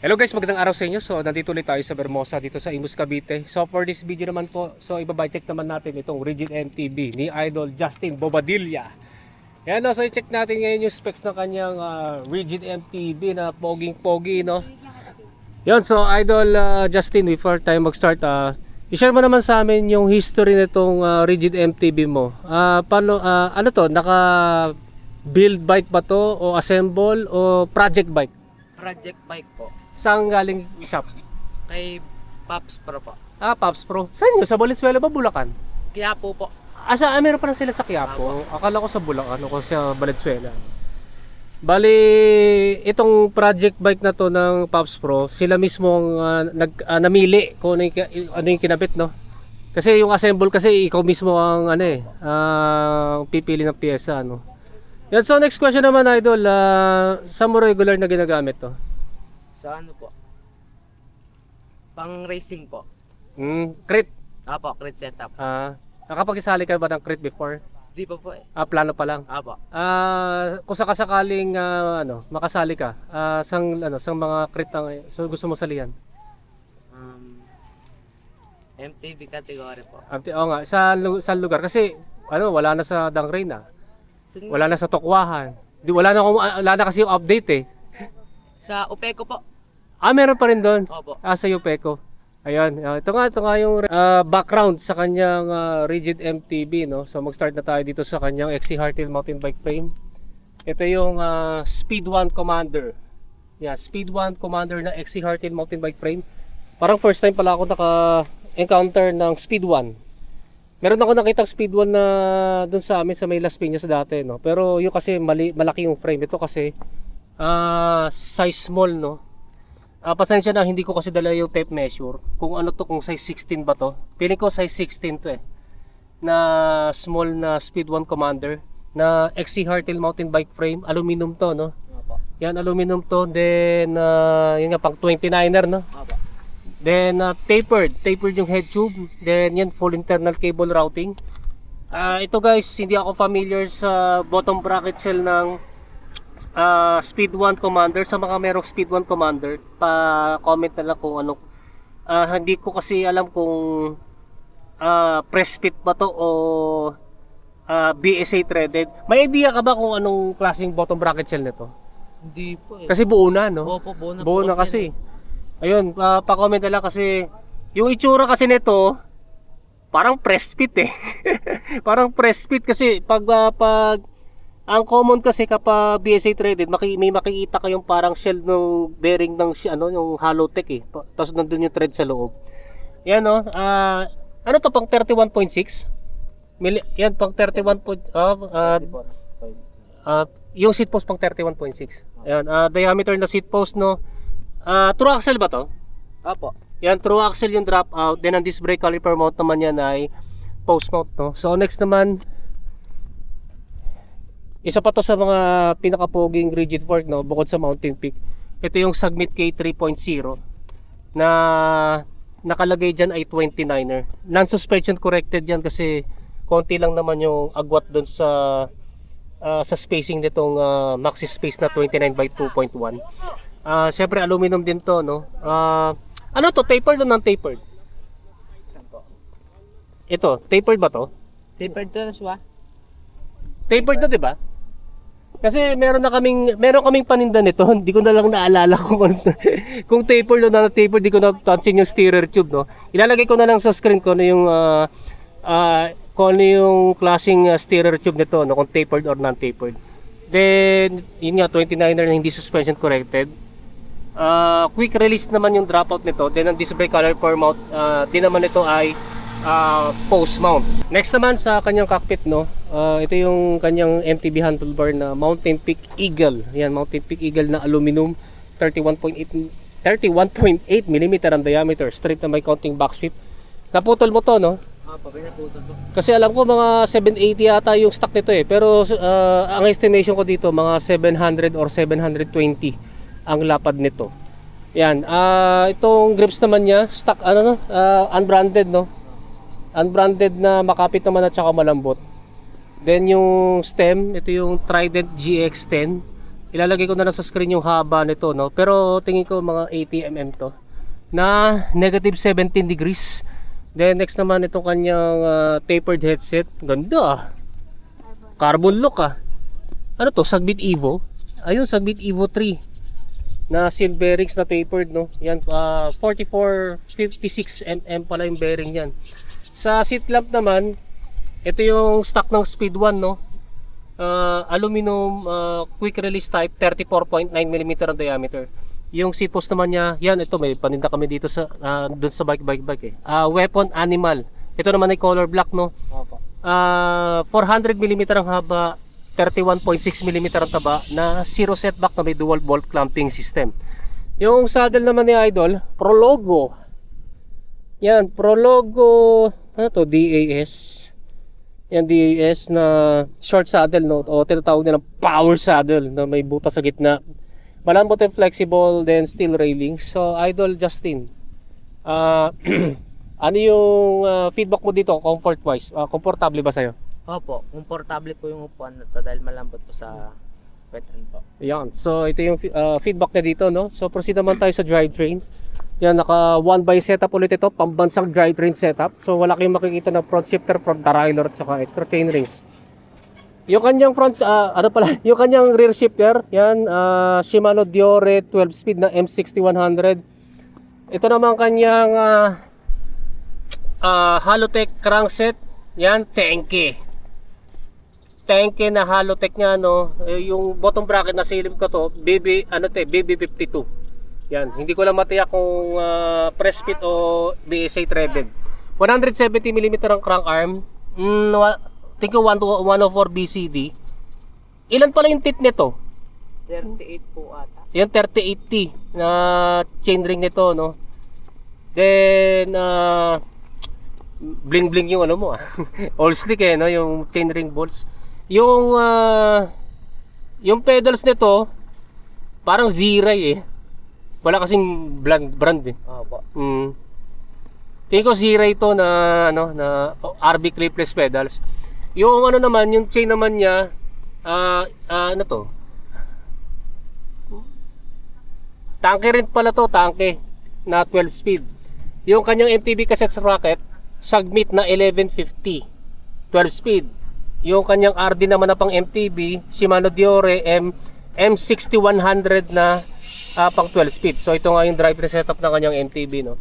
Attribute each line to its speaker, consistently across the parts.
Speaker 1: Hello guys, magandang araw sa inyo. So, nandito ulit tayo sa Bermosa dito sa Imus Cavite. So, for this video naman po, so ibabay-check naman natin itong Rigid MTB ni Idol Justin Bobadilla. Yan no, so i-check natin ngayon yung specs ng kanyang ah, Rigid MTB na poging-pogi, no? Yan, so Idol ah, Justin, before tayo mag-start, ah, i-share mo naman sa amin yung history nitong ah, Rigid MTB mo. Ah, paano, ah, ano to, naka build bike ba to o assemble o project bike?
Speaker 2: project bike po
Speaker 1: Saan galing shop?
Speaker 2: kay Pops Pro po.
Speaker 1: Ah, Pops Pro. Saan yun? Sa Valenzuela ba, Bulacan?
Speaker 2: Kaya po po,
Speaker 1: Ah, sa, ah, meron pa lang sila sa Quiapo. Akala ko sa Bulacan, ako sa Valenzuela. Bali, itong project bike na to ng Pops Pro, sila mismo ang ah, nag, ah, namili kung ano yung, ano yung kinabit, no? Kasi yung assemble kasi ikaw mismo ang ano eh, ah, pipili ng pyesa, no? Yan, so next question naman, Idol. ah, saan mo regular na ginagamit to?
Speaker 2: Sa ano po? Pang racing po.
Speaker 1: Hmm, crit.
Speaker 2: Apo, crit setup.
Speaker 1: Ah, nakapag-isali ka ba ng crit before?
Speaker 2: Di pa po eh.
Speaker 1: Ah, plano pa lang.
Speaker 2: Apo.
Speaker 1: Ah, kung sakasakaling ah, ano, makasali ka, ah, sang ano, sang mga crit ang so gusto mo salihan.
Speaker 2: Um, MTB category po.
Speaker 1: Ah, ti- oo nga, sa lu- sa lugar kasi ano, wala na sa Dangray na.
Speaker 2: Sa,
Speaker 1: Wala na sa Tokwahan. Di wala na kung- ah, wala na kasi yung update eh.
Speaker 2: sa Upeco po.
Speaker 1: Ah, meron pa rin doon.
Speaker 2: Opo.
Speaker 1: Ah, sa Yupeco. Ayun, ah, ito nga, ito nga yung ah, background sa kanyang ah, rigid MTB, no? So mag-start na tayo dito sa kanyang XC Hardtail mountain bike frame. Ito yung ah, Speed 1 Commander. Yeah, Speed 1 Commander na XC Hardtail mountain bike frame. Parang first time pala ako naka-encounter ng Speed 1. Meron ako nakita Speed 1 na doon sa amin sa may Las Piñas dati, no? Pero yung kasi mali, malaki yung frame. Ito kasi ah, size small, no? Ah, pasensya na, hindi ko kasi dala yung tape measure. Kung ano to, kung size 16 ba to. Piling ko size 16 to eh. Na small na Speed 1 Commander. Na XC Hardtail mountain bike frame. Aluminum to, no?
Speaker 2: Opo.
Speaker 1: Yan, aluminum to. Then, ah, yun nga, pang 29er, no?
Speaker 2: Opo.
Speaker 1: Then, ah, tapered. Tapered yung head tube. Then, yan, full internal cable routing. Ah, ito guys, hindi ako familiar sa bottom bracket shell ng ah, Speed 1 Commander. Sa mga merong Speed 1 Commander, pa-comment na lang kung ano. Ah, hindi ko kasi alam kung ah, press fit ba to o ah, BSA threaded. May idea ka ba kung anong klaseng bottom bracket shell nito?
Speaker 2: Hindi po eh.
Speaker 1: Kasi buo na, no?
Speaker 2: Opo, buo na
Speaker 1: Buo na kasi. Ayun, ah, pa-comment na lang kasi yung itsura kasi nito parang press fit eh. parang press fit kasi pag ah, pag ang common kasi kapag BSA threaded, maki, may makikita kayong parang shell ng bearing ng ano, yung hollow tech eh. Tapos nandun yung thread sa loob. Yan no. ah, ano to pang 31.6? Mili- yan pang 31. point- ah, ah, Ah, yung seat post pang 31.6. Ayan, ah, diameter na seat post no. Ah, true axle ba to?
Speaker 2: Opo.
Speaker 1: Yan, true axle yung drop out. Then ang disc brake caliper mount naman yan ay post mount no. So next naman isa pa to sa mga pinakapoging rigid fork no bukod sa Mountain Peak. Ito yung Submit K3.0 na nakalagay dyan ay 29er. Non-suspension corrected yan kasi konti lang naman yung agwat doon sa ah, sa spacing nitong ah, maxi space na 29 by 2.1. Ah, syempre aluminum din to, no. Ah, ano to, tapered o non-tapered? Ito, tapered ba to?
Speaker 2: Tapered to na siya.
Speaker 1: Tapered to, 'di ba? Kasi meron na kaming meron kaming paninda nito. Hindi ko na lang naalala kung ano, kung tapered o non-tapered, di ko na pansin yung steerer tube, no. Ilalagay ko na lang sa screen ko na yung ah, ah, kung ano yung klaseng ah, steerer tube nito, no, kung tapered or non-tapered. Then, yun nga, 29er na hindi suspension corrected. Ah, quick release naman yung dropout nito. Then ang disc brake caliper mount, ah, din naman ito ay ah, post mount. Next naman sa kanyang cockpit no, ah, ito yung kanyang MTB handlebar na Mountain Peak Eagle. Yan, Mountain Peak Eagle na aluminum 31.8 31.8 mm ang diameter, straight na may counting back sweep. Naputol mo to no?
Speaker 2: Opo, pinaputol po.
Speaker 1: Kasi alam ko mga 780 yata yung stock nito eh. Pero ah, ang estimation ko dito mga 700 or 720 ang lapad nito. Yan, ah itong grips naman niya, stock ano no, ah, unbranded no. Unbranded na makapit naman at saka malambot. Then yung stem, ito yung Trident GX10. Ilalagay ko na lang sa screen yung haba nito no. Pero tingin ko mga 80 mm to na negative 17 degrees. Then next naman itong kanyang ah, tapered headset. Ganda ah. Carbon look ah. Ano to? Sagbit Evo? Ayun, Sagbit Evo 3 na seal bearings na tapered no. Yan ah, 44 56 mm pala yung bearing yan. Sa seat lamp naman, ito yung stock ng Speed 1 no. Ah, aluminum ah, quick release type 34.9 mm ang diameter. Yung seat post naman niya, yan ito may paninda kami dito sa ah, doon sa bike bike bike eh. Ah, weapon animal. Ito naman ay color black no.
Speaker 2: Opo.
Speaker 1: Ah, 400 mm ang haba, 31.6 mm ang taba na zero setback na may dual bolt clamping system. Yung saddle naman ni Idol, Prologo. Yan, Prologo, ano to, DAS. Yan, DAS na short saddle, no? O tinatawag nilang power saddle na may butas sa gitna. Malambot and flexible, then steel railing. So, Idol Justin, ah, ano yung ah, feedback mo dito, comfort-wise? Ah, komportable ba sa'yo?
Speaker 2: Opo, komportable po yung upuan na to dahil malambot po sa wet end po.
Speaker 1: Yan. So, ito yung uh, feedback na dito, no? So, proceed naman tayo sa drivetrain. Yan, naka one by setup ulit ito, pambansang drivetrain setup. So, wala kayong makikita na front shifter, front derailleur, at saka extra chainrings. Yung kanyang front, ah, ano pala, yung kanyang rear shifter, yan, ah, Shimano Diore 12 speed na M6100. Ito naman kanyang ah, ah, Halotech crankset, yan, Tenke. Tenke na Halotech nga no, eh, yung bottom bracket na silip ko to, BB ano te, BB52. Yan, hindi ko lang matiyak kung ah, press fit o BSA threaded. 170 mm ang crank arm. Mm, think ko 1 to 104 BCD. Ilan pala yung tit nito?
Speaker 2: 38 po ata.
Speaker 1: Yung 3080 na chainring nito, no? Then, uh, bling bling yung ano mo ah. All slick eh, no? Yung chainring bolts. Yung, ah, yung pedals nito, parang Ziray eh. Wala kasing brand, brand eh.
Speaker 2: Opo.
Speaker 1: Mm. Tingin ko Ziray ito na, ano, na RB clipless pedals. Yung ano naman, yung chain naman niya, ah, ah, ano to? Tanke rin pala to, tanke na 12 speed. Yung kanyang MTB cassette sprocket, Submit na 1150, 12 speed. Yung kanyang RD naman na pang MTB, Shimano Diore M M6100 na ah, pang 12 speed. So ito nga yung drive setup ng kanyang MTB no.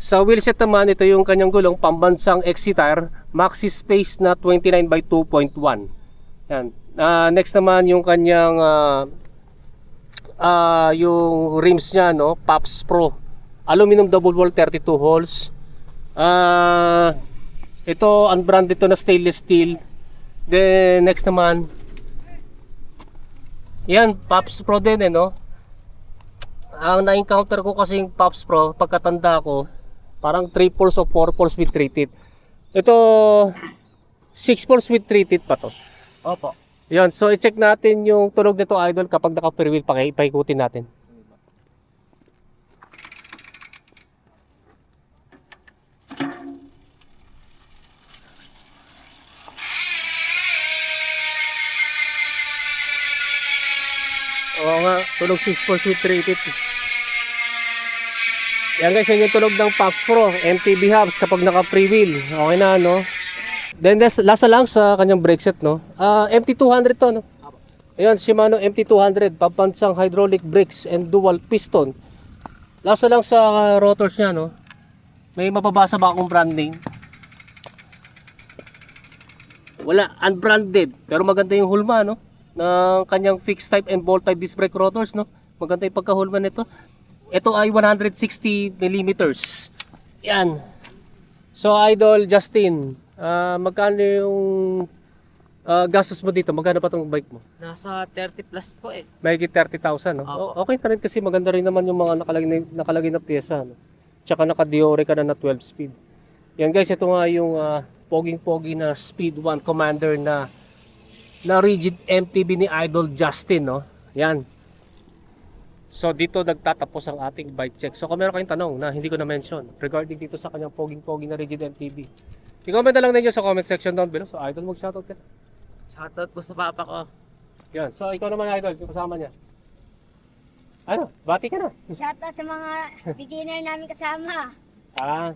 Speaker 1: Sa wheelset naman, ito yung kanyang gulong pambansang Excitar Maxi Space na 29 by 2.1. Yan. Ah, next naman yung kanyang ah, ah, yung rims niya no, Pops Pro. Aluminum double wall 32 holes. Ah, ito unbranded to na stainless steel. Then next naman yan, Pops Pro din eh, no? Ang na-encounter ko kasing Pops Pro, pagkatanda ko, parang 3 poles o 4 poles with 3 teeth. Ito, 6 poles with 3 teeth pa to.
Speaker 2: Opo.
Speaker 1: Yan, so i-check natin yung tunog nito idol kapag naka-free wheel, paki- paikutin natin. Oo nga, tunog 6 poles with 3 teeth. Yan guys, yan yung tunog ng Pops Pro, MTB hubs kapag naka-free wheel. Okay na, no? Then last, last lang sa kanyang brake set, no? Ah, MT200 to, no? Ayan, Shimano MT200, papansang hydraulic brakes and dual piston. Last na lang sa ah, rotors niya, no? May mapabasa ba akong branding? Wala, unbranded. Pero maganda yung hulma, no? Ng kanyang fixed type and bolt type disc brake rotors, no? Maganda yung pagkahulma nito. Ito ay 160 millimeters. Yan. So, Idol Justin, ah, magkano yung ah, gastos mo dito? Magkano pa tong bike mo?
Speaker 2: Nasa 30 plus po eh.
Speaker 1: Mahigit 30,000, no?
Speaker 2: Opo.
Speaker 1: O- Okay na rin kasi maganda rin naman yung mga nakalagay na, nakalagay na pyesa, no? Tsaka naka-diore ka na na 12 speed. Yan guys, ito nga yung ah, poging-pogi na Speed 1 Commander na na rigid MTB ni Idol Justin, no? Yan. So dito nagtatapos ang ating bike check. So kung meron kayong tanong na hindi ko na mention regarding dito sa kanyang poging-pogi na rigid MTB, i-comment na lang ninyo sa comment section down below. So Idol, mag-shoutout ka.
Speaker 2: Shoutout po sa papa ko.
Speaker 1: Yan. So ikaw naman Idol, yung kasama niya. Ano? Bati ka na.
Speaker 3: Shoutout sa mga beginner namin kasama.
Speaker 1: Ah.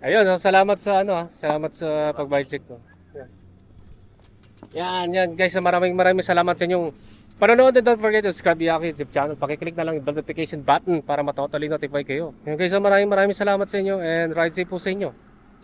Speaker 1: Ayun, so salamat sa ano ah. Salamat sa pag-bike check ko. Yan. Yan, guys, maraming maraming salamat sa inyong panonood and don't forget to subscribe yung YouTube channel. Pakiclick na lang yung notification button para matotally notify kayo. Yan guys, maraming maraming salamat sa inyo and ride safe po sa inyo.